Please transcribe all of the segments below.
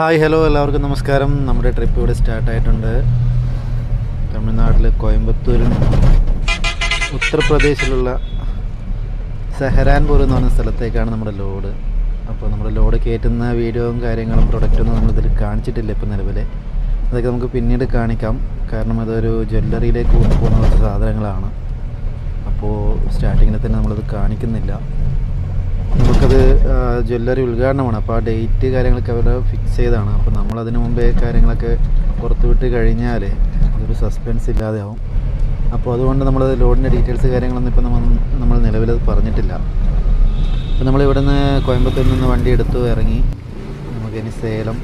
Hi hello എല്ലാവർക്കും നമസ്കാരം. നമ്മുടെ ട്രിപ്പ് ഇവിടെ സ്റ്റാർട്ട് ആയിട്ടുണ്ട്. തമിഴ്നാട്ടിൽ കോയമ്പത്തൂരിൽ ഉത്തർപ്രദേശിലുള്ള സെഹരാൻപൂർ എന്ന് പറഞ്ഞ സ്ഥലത്തേക്കാണ് നമ്മുടെ ലോഡ്. അപ്പോൾ നമ്മുടെ ലോഡ് കയറ്റുന്ന വീഡിയോയും കാര്യങ്ങളും പ്രൊഡക്റ്റൊന്നും നമ്മളിതിൽ കാണിച്ചിട്ടില്ല ഇപ്പോൾ നിലവിൽ. അതൊക്കെ നമുക്ക് പിന്നീട് കാണിക്കാം. കാരണം അതൊരു ജ്വല്ലറിയിലേക്ക് കൊണ്ടുപോകുന്ന സാധനങ്ങളാണ്. അപ്പോൾ സ്റ്റാർട്ടിങ്ങിൽ തന്നെ നമ്മളത് കാണിക്കുന്നില്ല. നമുക്കത് ജ്വല്ലറി ഉദ്ഘാടനമാണ്. അപ്പോൾ ആ ഡേറ്റ് കാര്യങ്ങളൊക്കെ അവർ ഫിക്സ് ചെയ്താണ്. അപ്പോൾ നമ്മൾ അതിനു മുമ്പേ കാര്യങ്ങളൊക്കെ പുറത്തു വിട്ട് കഴിഞ്ഞാൽ അതൊരു സസ്പെൻസ് ഇല്ലാതെയാവും അപ്പോൾ അതുകൊണ്ട് നമ്മൾ ലോഡിന്റെ ഡീറ്റെയിൽസ് കാര്യങ്ങളൊന്നും ഇപ്പോൾ നമ്മൾ നമ്മൾ നിലവിൽ പറഞ്ഞിട്ടില്ല. അപ്പോൾ നമ്മൾ ഇവിടെ നിന്ന് കോയമ്പത്തൂരിൽ നിന്ന് വണ്ടി എടുത്തു ഇറങ്ങി. നമുക്കിനി സേലം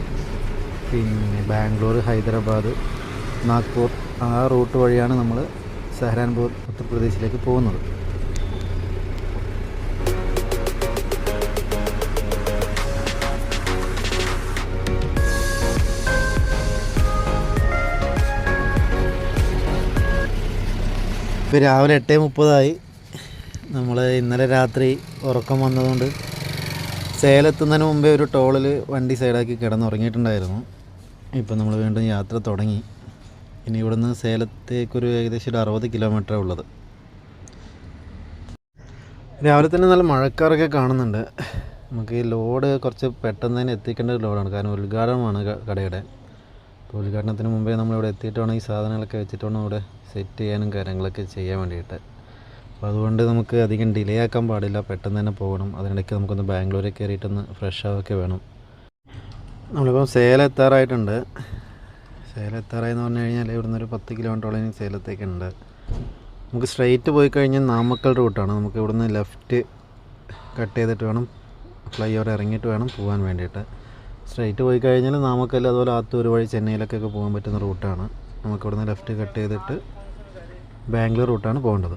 പിന്നെ ബാംഗ്ലൂർ ഹൈദരാബാദ് നാഗ്പൂർ ആ റൂട്ട് വഴിയാണ് നമ്മൾ സഹരാൻപൂർ ഉത്തർപ്രദേശിലേക്ക് പോകുന്നത്. ഇപ്പോൾ രാവിലെ എട്ട് മുപ്പതായി. നമ്മൾ ഇന്നലെ രാത്രി ഉറക്കം വന്നതുകൊണ്ട് സേലെത്തുന്നതിന് മുമ്പേ ഒരു ടോളിൽ വണ്ടി സൈഡാക്കി കിടന്നുറങ്ങിയിട്ടുണ്ടായിരുന്നു. ഇപ്പം നമ്മൾ വീണ്ടും യാത്ര തുടങ്ങി. ഇനി ഇവിടുന്ന് സേലത്തേക്കൊരു ഏകദേശം ഒരു അറുപത് കിലോമീറ്റർ ഉള്ളത്. രാവിലെ തന്നെ നല്ല മഴക്കാറൊക്കെ കാണുന്നുണ്ട്. നമുക്ക് ഈ ലോഡ് കുറച്ച് പെട്ടെന്ന് തന്നെ എത്തിക്കേണ്ട ഒരു ലോഡാണ്. കാരണം ഉദ്ഘാടനമാണ് കടയുടെ. അപ്പോൾ ഉദ്ഘാടനത്തിന് മുമ്പേ നമ്മളിവിടെ എത്തിയിട്ട് വേണം ഈ സാധനങ്ങളൊക്കെ വെച്ചിട്ട് വേണം ഇവിടെ സെറ്റ് ചെയ്യാനും കാര്യങ്ങളൊക്കെ ചെയ്യാൻ വേണ്ടിയിട്ട്. അപ്പോൾ അതുകൊണ്ട് നമുക്ക് അധികം ഡിലേ ആക്കാൻ പാടില്ല. പെട്ടെന്ന് തന്നെ പോകണം. അതിനിടയ്ക്ക് നമുക്കൊന്ന് ബാംഗ്ലൂരിൽ കയറിയിട്ടൊന്ന് ഫ്രഷ് ആവൊക്കെ വേണം. നമ്മളിപ്പം സേലം എത്താറായിട്ടുണ്ട്. സേലം എത്താറായി എന്ന് പറഞ്ഞു കഴിഞ്ഞാൽ ഇവിടുന്ന് ഒരു പത്ത് കിലോമീറ്ററോളം സേലത്തേക്കുണ്ട് നമുക്ക് സ്ട്രെയിറ്റ് പോയി കഴിഞ്ഞാൽ നാമക്കൽ റൂട്ടാണ് നമുക്ക് ഇവിടുന്ന് ലെഫ്റ്റ് കട്ട് ചെയ്തിട്ട് വേണം ഫ്ലൈ ഓവർ ഇറങ്ങിയിട്ട് വേണം പോകാൻ വേണ്ടിയിട്ട്. സ്ട്രെയിറ്റ് പോയി കഴിഞ്ഞാൽ നാമക്കൽ അതുപോലെ ആത്തൂർ വഴി ചെന്നൈയിലേക്കൊക്കെ പോകാൻ പറ്റുന്ന റൂട്ടാണ്. നമുക്കിവിടുന്ന് ലെഫ്റ്റ് കട്ട് ചെയ്തിട്ട് ബാംഗ്ലൂർ റൂട്ടാണ് പോകേണ്ടത്.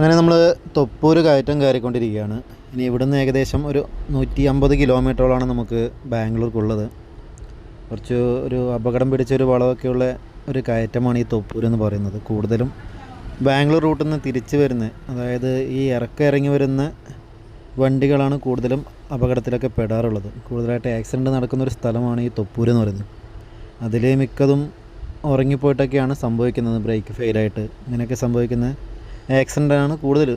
അങ്ങനെ നമ്മൾ തൊപ്പൂർ കയറ്റം കയറിക്കൊണ്ടിരിക്കുകയാണ്. ഇനി ഇവിടുന്ന് ഏകദേശം ഒരു നൂറ്റി അമ്പത് കിലോമീറ്ററോളാണ് നമുക്ക് ബാംഗ്ലൂർക്കുള്ളത്. കുറച്ച് ഒരു അപകടം പിടിച്ച ഒരു വളമൊക്കെയുള്ള ഒരു കയറ്റമാണ് ഈ തൊപ്പൂർ എന്ന് പറയുന്നത്. കൂടുതലും ബാംഗ്ലൂർ റൂട്ടിൽ നിന്ന് തിരിച്ച് വരുന്ന അതായത് ഈ ഇറക്കം ഇറങ്ങി വരുന്ന വണ്ടികളാണ് കൂടുതലും അപകടത്തിലൊക്കെ പെടാറുള്ളത്. കൂടുതലായിട്ട് ആക്സിഡന്റ് നടക്കുന്ന ഒരു സ്ഥലമാണ് ഈ തൊപ്പൂർ എന്ന് പറയുന്നത്. അതിൽ മിക്കതും ഉറങ്ങിപ്പോയിട്ടൊക്കെയാണ് സംഭവിക്കുന്നത്. ബ്രേക്ക് ഫെയിലായിട്ട്. ഇങ്ങനെയൊക്കെ സംഭവിക്കുന്ന ആക്സിഡന്റാണ് കൂടുതൽ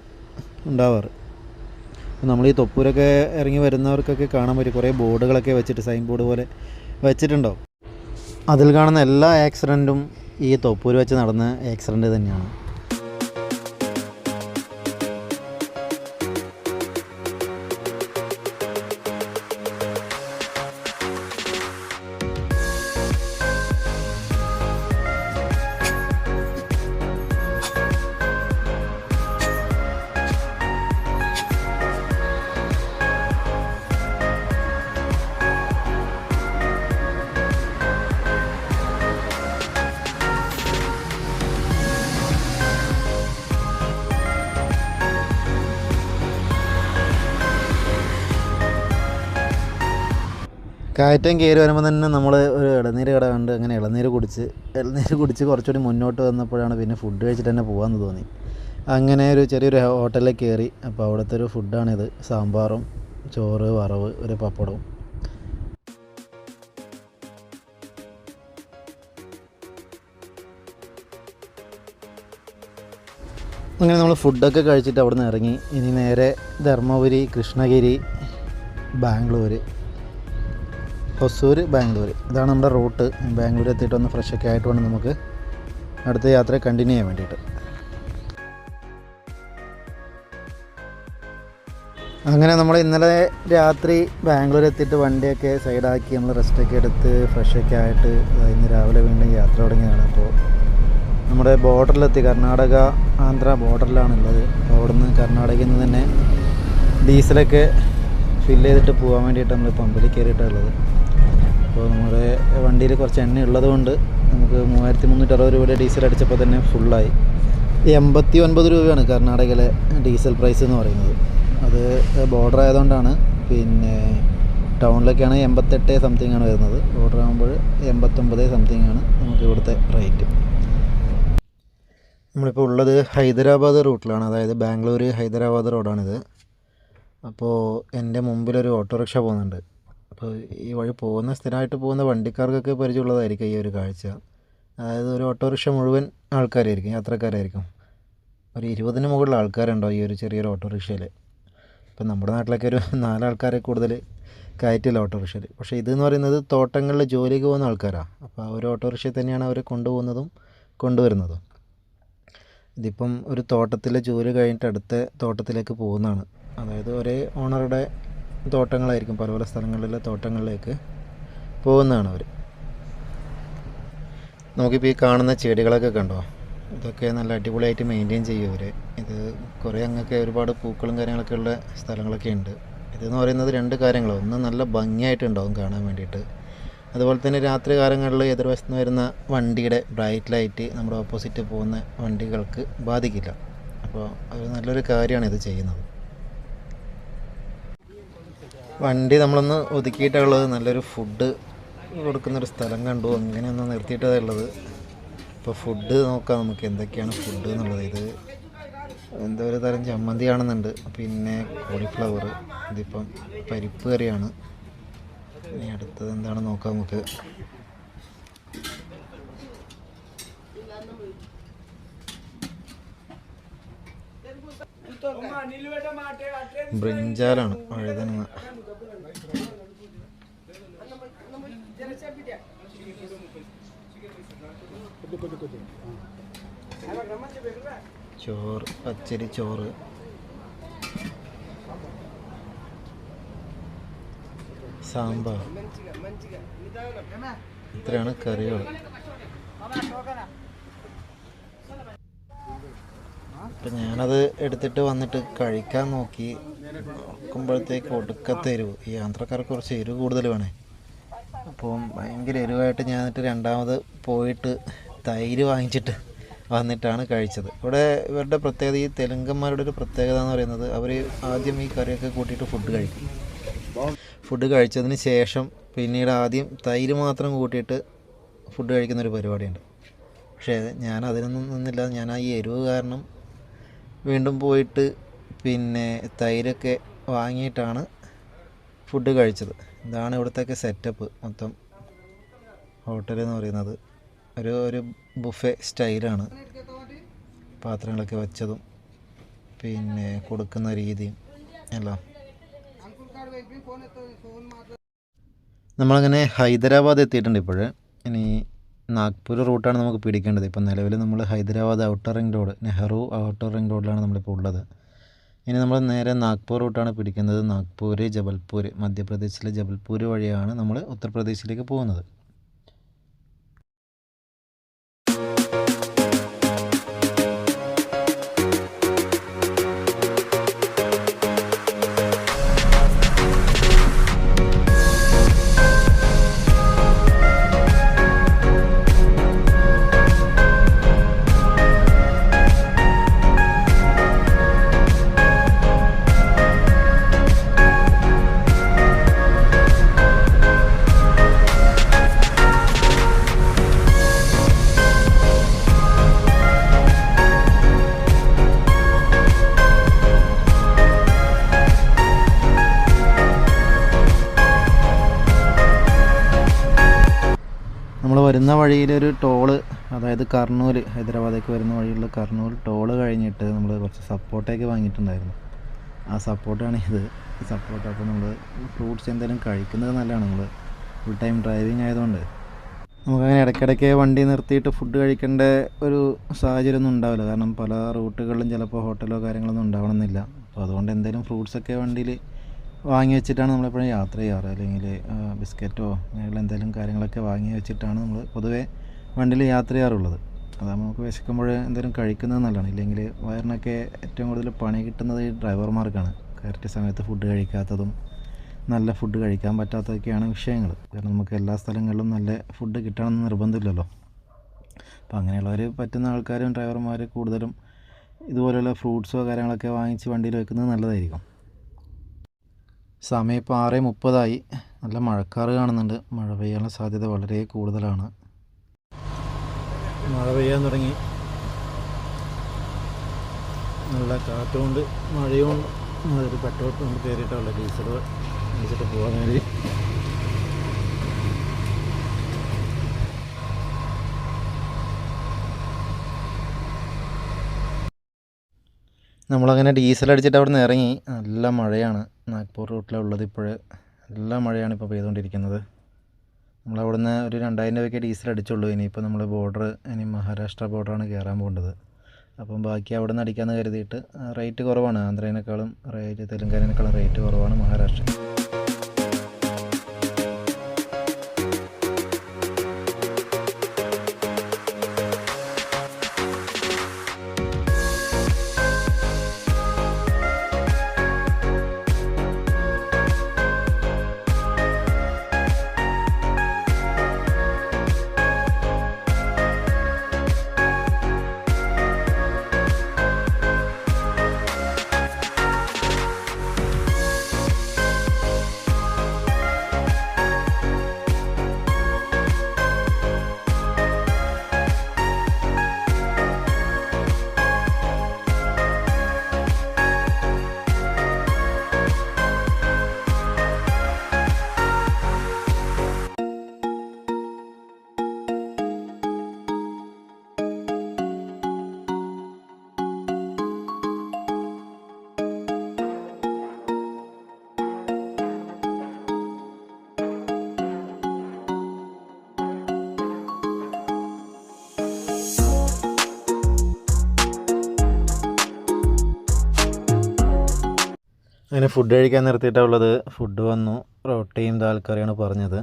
ഉണ്ടാവാറ്. നമ്മൾ ഈ തൊപ്പൂരൊക്കെ ഇറങ്ങി വരുന്നവർക്കൊക്കെ കാണാൻ പറ്റും. കുറേ ബോർഡുകളൊക്കെ വെച്ചിട്ട് സൈൻ ബോർഡ് പോലെ വെച്ചിട്ടുണ്ടാവും അതിൽ കാണുന്ന എല്ലാ ആക്സിഡന്റും ഈ തൊപ്പൂര് വെച്ച് നടന്ന ആക്സിഡന്റ് തന്നെയാണ്. കയറ്റം കയറി വരുമ്പോൾ തന്നെ നമ്മൾ ഒരു ഇളനീര് കട കണ്ട് അങ്ങനെ ഇളനീര് കുടിച്ച് ഇളനീര് കുടിച്ച് കുറച്ചുകൂടി മുന്നോട്ട് വന്നപ്പോഴാണ് പിന്നെ ഫുഡ് കഴിച്ചിട്ട് തന്നെ പോകാമെന്ന് തോന്നി. അങ്ങനെ ഒരു ചെറിയൊരു ഹോട്ടലിൽ കയറി. അപ്പോൾ അവിടുത്തെ ഒരു ഫുഡാണിത് സാമ്പാറും ചോറ് വറവ് ഒരു പപ്പടവും. അങ്ങനെ നമ്മൾ ഫുഡൊക്കെ കഴിച്ചിട്ട് അവിടെ നിന്ന് ഇറങ്ങി. ഇനി നേരെ ധർമ്മപുരി കൃഷ്ണഗിരി ബാംഗ്ലൂർ ഹൊസൂർ ബാംഗ്ലൂർ ഇതാണ് നമ്മുടെ റൂട്ട്. ബാംഗ്ലൂർ എത്തിയിട്ട് ഒന്ന് ഫ്രഷൊക്കെ ആയിട്ട് വേണം നമുക്ക് അടുത്ത യാത്ര കണ്ടിന്യൂ ചെയ്യാൻ വേണ്ടിയിട്ട്. അങ്ങനെ നമ്മൾ ഇന്നലെ രാത്രി ബാംഗ്ലൂർ എത്തിയിട്ട് വണ്ടിയൊക്കെ സൈഡാക്കി നമ്മൾ റെസ്റ്റൊക്കെ എടുത്ത് ഫ്രഷൊക്കെ ആയിട്ട് ഇന്ന് രാവിലെ വീണ്ടും യാത്ര തുടങ്ങിയതാണ്. അപ്പോൾ നമ്മുടെ ബോർഡറിലെത്തി കർണാടക ആന്ധ്ര ബോർഡറിലാണുള്ളത് അപ്പോൾ അവിടെ നിന്ന് കർണാടകയിൽ നിന്ന് തന്നെ ഡീസലൊക്കെ ഫില്ല് ചെയ്തിട്ട് പോകാൻ വേണ്ടിയിട്ട് നമ്മൾ പമ്പിൽ കയറിയിട്ടുള്ളത് അപ്പോൾ നമ്മുടെ വണ്ടിയിൽ കുറച്ച് എണ്ണ ഉള്ളത് കൊണ്ട് നമുക്ക് മൂവായിരത്തി മുന്നൂറ്റി അറുപത് രൂപയുടെ ഡീസൽ അടിച്ചപ്പോൾ തന്നെ ഫുള്ളായി. എൺപത്തി ഒൻപത് രൂപയാണ് കർണാടകയിലെ ഡീസൽ പ്രൈസ് എന്ന് പറയുന്നത്. അത് ബോർഡർ ആയതുകൊണ്ടാണ്. പിന്നെ ടൗണിലൊക്കെയാണ് എൺപത്തെട്ട് സംതിങ് ആണ് വരുന്നത്. ബോർഡർ ആകുമ്പോൾ എൺപത്തൊമ്പത് സംതിങ് ആണ് നമുക്ക് ഇവിടുത്തെ റേറ്റ് നമ്മളിപ്പോൾ ഉള്ളത് ഹൈദരാബാദ് റൂട്ടിലാണ്. അതായത് ബാംഗ്ലൂർ ഹൈദരാബാദ് റോഡാണിത്. അപ്പോൾ എന്റെ മുമ്പിലൊരു ഓട്ടോറിക്ഷ പോകുന്നുണ്ട്. അപ്പോൾ ഈ വഴി പോകുന്ന സ്ഥിരമായിട്ട് പോകുന്ന വണ്ടിക്കാർക്കൊക്കെ പരിചയമുള്ളതായിരിക്കും ഈ ഒരു കാഴ്ച. അതായത് ഒരു ഓട്ടോറിക്ഷ മുഴുവൻ ആൾക്കാരായിരിക്കും യാത്രക്കാരായിരിക്കും. ഒരു ഇരുപതിന് മുകളിൽ ആൾക്കാരുണ്ടാവും ഈ ഒരു ചെറിയൊരു ഓട്ടോറിക്ഷയിൽ ഇപ്പം നമ്മുടെ നാട്ടിലൊക്കെ ഒരു നാലാൾക്കാരെ കൂടുതൽ കയറ്റില്ല ഓട്ടോറിക്ഷയിൽ പക്ഷേ ഇതെന്ന് പറയുന്നത് തോട്ടങ്ങളിൽ ജോലിക്ക് പോകുന്ന ആൾക്കാരാണ് അപ്പോൾ ആ ഒരു ഓട്ടോറിക്ഷയിൽ തന്നെയാണ് അവർ കൊണ്ടുപോകുന്നതും കൊണ്ടുവരുന്നതും. ഇതിപ്പം ഒരു തോട്ടത്തിലെ ജോലി കഴിഞ്ഞിട്ട് അടുത്ത തോട്ടത്തിലേക്ക് പോകുന്നതാണ്. അതായത് ഒരേ ഓണറുടെ തോട്ടങ്ങളായിരിക്കും. പല പല സ്ഥലങ്ങളിലെ തോട്ടങ്ങളിലേക്ക് പോകുന്നതാണ് അവർ നമുക്കിപ്പോൾ ഈ കാണുന്ന ചെടികളൊക്കെ കണ്ടോ? ഇതൊക്കെ നല്ല അടിപൊളിയായിട്ട് മെയിന്റെയിൻ ചെയ്യും അവർ ഇത് കുറേ അങ്ങൊക്കെ ഒരുപാട് പൂക്കളും കാര്യങ്ങളൊക്കെ ഉള്ള സ്ഥലങ്ങളൊക്കെ ഉണ്ട്. ഇതെന്ന് പറയുന്നത് രണ്ട് കാര്യങ്ങൾ ഒന്ന് നല്ല ഭംഗിയായിട്ട് ഭംഗിയായിട്ടുണ്ടാവും കാണാൻ വേണ്ടിയിട്ട്. അതുപോലെ തന്നെ രാത്രി കാലങ്ങളിൽ എതിർവശത്ത് നിന്ന് വരുന്ന വണ്ടിയുടെ ബ്രൈറ്റ് ലൈറ്റ് നമ്മുടെ ഓപ്പോസിറ്റ് പോകുന്ന വണ്ടികൾക്ക് ബാധിക്കില്ല. അപ്പോൾ അത് നല്ലൊരു കാര്യമാണ് ഇത് ചെയ്യുന്നത്. വണ്ടി നമ്മളൊന്ന് ഒതുക്കിയിട്ടുള്ളത് നല്ലൊരു ഫുഡ് കൊടുക്കുന്നൊരു സ്ഥലം കണ്ടു. അങ്ങനെ ഒന്ന് നിർത്തിയിട്ടതേ ഉള്ളത്. ഇപ്പോൾ ഫുഡ് നോക്കാം നമുക്ക്. എന്തൊക്കെയാണ് ഫുഡ് എന്നുള്ളത്. ഇത് എന്തോ ഒരു തരം ചമ്മന്തി കാണുന്നുണ്ട് പിന്നെ കോളിഫ്ലവർ ഇതിപ്പം പരിപ്പ് കറിയാണ്. ഇനി അടുത്തത് എന്താണെന്ന് നോക്കാം നമുക്ക്. ബ്രിഞ്ചാലാണ് വഴുതനങ്ങ ചോറ് പച്ചരി ചോറ്. സാമ്പാർ. ഇത്രയാണ് കറികൾ. അപ്പം ഞാനത് എടുത്തിട്ട് വന്നിട്ട് കഴിക്കാൻ നോക്കി. നോക്കുമ്പോഴത്തേക്ക് ഒടുക്കത്തെ എരിവ് ഈ യാത്രക്കാർക്ക് കുറച്ച് എരിവ് കൂടുതൽ വേണേ. അപ്പം ഭയങ്കര എരിവായിട്ട് ഞാൻ എന്നിട്ട് രണ്ടാമത് പോയിട്ട് തൈര് വാങ്ങിച്ചിട്ട് വന്നിട്ടാണ് കഴിച്ചത്. ഇവിടെ ഇവരുടെ പ്രത്യേകത ഈ തെലുങ്കന്മാരുടെ ഒരു പ്രത്യേകത എന്ന് പറയുന്നത് അവർ ആദ്യം ഈ കറിയൊക്കെ കൂട്ടിയിട്ട് ഫുഡ് കഴിക്കും. ഫുഡ് കഴിച്ചതിന് ശേഷം പിന്നീട് ആദ്യം തൈര് മാത്രം കൂട്ടിയിട്ട് ഫുഡ് കഴിക്കുന്ന ഒരു പരിപാടിയുണ്ട്. പക്ഷേ ഞാൻ അതിനൊന്നും നിന്നില്ല. ഞാൻ ആ എരിവ് കാരണം വീണ്ടും പോയിട്ട് പിന്നെ തൈരൊക്കെ വാങ്ങിയിട്ടാണ് ഫുഡ് കഴിച്ചത്. ഇതാണ് ഇവിടുത്തെയൊക്കെ സെറ്റപ്പ് മൊത്തം ഹോട്ടൽ എന്ന് പറയുന്നത്. ഒരു ഒരു ബുഫെ സ്റ്റൈലാണ് പാത്രങ്ങളൊക്കെ വെച്ചതും പിന്നെ കൊടുക്കുന്ന രീതിയും എല്ലാം. നമ്മളങ്ങനെ ഹൈദരാബാദ് എത്തിയിട്ടുണ്ട് ഇപ്പോൾ ഇനി നാഗ്പൂർ റൂട്ടാണ് നമുക്ക് പിടിക്കേണ്ടത്. ഇപ്പം നിലവിൽ നമ്മൾ Hyderabad outer ring road Nehru outer ring റോഡിലാണ് നമ്മളിപ്പോൾ ഉള്ളത്. ഇനി നമ്മൾ നേരെ നാഗ്പൂർ റൂട്ടാണ് പിടിക്കുന്നത് നാഗ്പൂർ ജബൽപൂർ മധ്യപ്രദേശിലെ ജബൽപൂർ വഴിയാണ് നമ്മൾ ഉത്തർപ്രദേശിലേക്ക് പോകുന്നത്. വഴിയിലൊരു ടോൾ അതായത് കർണൂൽ ഹൈദരാബാദേക്ക് വരുന്ന വഴിയുള്ള കർണൂൽ ടോൾ കഴിഞ്ഞിട്ട് നമ്മൾ കുറച്ച് സപ്പോർട്ടൊക്കെ വാങ്ങിയിട്ടുണ്ടായിരുന്നു. ആ സപ്പോർട്ടാണ് ഇത്. സപ്പോർട്ട് അപ്പോൾ നമ്മൾ ഫ്രൂട്ട്സ് എന്തെങ്കിലും കഴിക്കുന്നത് നല്ലതാണ്. നമ്മൾ ഫുൾ ടൈം ഡ്രൈവിംഗ് ആയതുകൊണ്ട്. നമുക്കങ്ങനെ ഇടയ്ക്കിടയ്ക്ക് വണ്ടി നിർത്തിയിട്ട് ഫുഡ് കഴിക്കേണ്ട ഒരു സാഹചര്യം ഒന്നും ഉണ്ടാവില്ല. കാരണം പല റൂട്ടുകളിലും ചിലപ്പോൾ ഹോട്ടലോ കാര്യങ്ങളൊന്നും ഉണ്ടാവണമെന്നില്ല. അപ്പോൾ അതുകൊണ്ട് എന്തെങ്കിലും ഫ്രൂട്ട്സൊക്കെ വണ്ടിയിൽ വാങ്ങി വെച്ചിട്ടാണ് നമ്മളെപ്പോഴും യാത്ര ചെയ്യാറ്. അല്ലെങ്കിൽ ബിസ്ക്കറ്റോ അങ്ങനെയുള്ള എന്തെങ്കിലും കാര്യങ്ങളൊക്കെ വാങ്ങി വെച്ചിട്ടാണ് നമ്മൾ പൊതുവേ വണ്ടിയിൽ യാത്ര ചെയ്യാറുള്ളത്. അതാകുമ്പോൾ നമുക്ക് വിശക്കുമ്പോൾ എന്തെങ്കിലും കഴിക്കുന്നത് നല്ലതാണ്. ഇല്ലെങ്കിൽ വയറിനൊക്കെ ഏറ്റവും കൂടുതൽ പണി കിട്ടുന്നത് ഈ ഡ്രൈവർമാർക്കാണ്. കറക്റ്റ് സമയത്ത് ഫുഡ് കഴിക്കാത്തതും നല്ല ഫുഡ് കഴിക്കാൻ പറ്റാത്തതൊക്കെയാണ് വിഷയങ്ങൾ. കാരണം നമുക്ക് എല്ലാ സ്ഥലങ്ങളിലും നല്ല ഫുഡ് കിട്ടണമെന്ന് നിർബന്ധമില്ലല്ലോ. അപ്പോൾ അങ്ങനെയുള്ളവർ പറ്റുന്ന ആൾക്കാരും ഡ്രൈവർമാർ കൂടുതലും ഇതുപോലെയുള്ള ഫ്രൂട്ട്സോ കാര്യങ്ങളൊക്കെ വാങ്ങിച്ച് വണ്ടിയിൽ വെക്കുന്നത് നല്ലതായിരിക്കും. സമയം ഇപ്പോൾ ആറ് മുപ്പതായി. നല്ല മഴക്കാറ് കാണുന്നുണ്ട്. മഴ പെയ്യാനുള്ള സാധ്യത വളരെ കൂടുതലാണ്. മഴ പെയ്യാൻ തുടങ്ങി. നല്ല കാറ്റുകൊണ്ട് മഴയും ഒരു പെട്രോൾ പമ്പ് കയറിയിട്ടുള്ള ഡീസൽ ഡീസൽ പോകാൻ വേണ്ടി. നമ്മളങ്ങനെ ഡീസൽ അടിച്ചിട്ട് അവിടെ നിന്ന് ഇറങ്ങി. നല്ല മഴയാണ്. നാഗ്പൂർ റൂട്ടിലുള്ളത് ഇപ്പോൾ നല്ല മഴയാണ് ഇപ്പോൾ പെയ്തുകൊണ്ടിരിക്കുന്നത് നമ്മളവിടെ നിന്ന് ഒരു രണ്ടായിരം രൂപയ്ക്ക് ഡീസൽ അടിച്ചുള്ളൂ ഇനിയിപ്പോൾ നമ്മൾ ബോർഡർ ഇനി മഹാരാഷ്ട്ര ബോർഡറാണ് കയറാൻ പോകേണ്ടത്. അപ്പം ബാക്കി അവിടെ നിന്ന് അടിക്കാമെന്ന് കരുതിയിട്ട് റേറ്റ് കുറവാണ്. ആന്ധ്രേനേക്കാളും റേറ്റ് തെലുങ്കാനേക്കാളും റേറ്റ് കുറവാണ് മഹാരാഷ്ട്ര അങ്ങനെ ഫുഡ് കഴിക്കാൻ നിർത്തിയിട്ടാണ് ഉള്ളത്. ഫുഡ് വന്നു. റൊട്ടിയും ദാൽ കറിയാണ് പറഞ്ഞത്.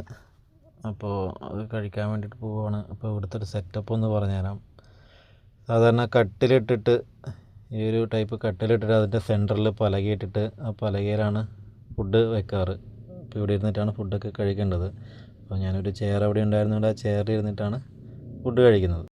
അപ്പോൾ അത് കഴിക്കാൻ വേണ്ടിയിട്ട് പോവുകയാണ് അപ്പോൾ ഇവിടുത്തെ ഒരു സെറ്റപ്പ് ഒന്ന് പറഞ്ഞുതരാം. സാധാരണ കട്ടിലിട്ടിട്ട് ഈ ഒരു ടൈപ്പ് കട്ടിലിട്ടിട്ട് അതിന്റെ സെന്ററിൽ പലകയിട്ടിട്ട് ആ പലകയിലാണ് ഫുഡ് വെക്കാറ്. അപ്പോൾ ഇവിടെ ഇരുന്നിട്ടാണ് ഫുഡൊക്കെ കഴിക്കേണ്ടത്. അപ്പോൾ ഞാനൊരു ചെയർ അവിടെ ഉണ്ടായിരുന്നുകൊണ്ട് ആ ചെയറിൽ ഇരുന്നിട്ടാണ് ഫുഡ് കഴിക്കുന്നത്.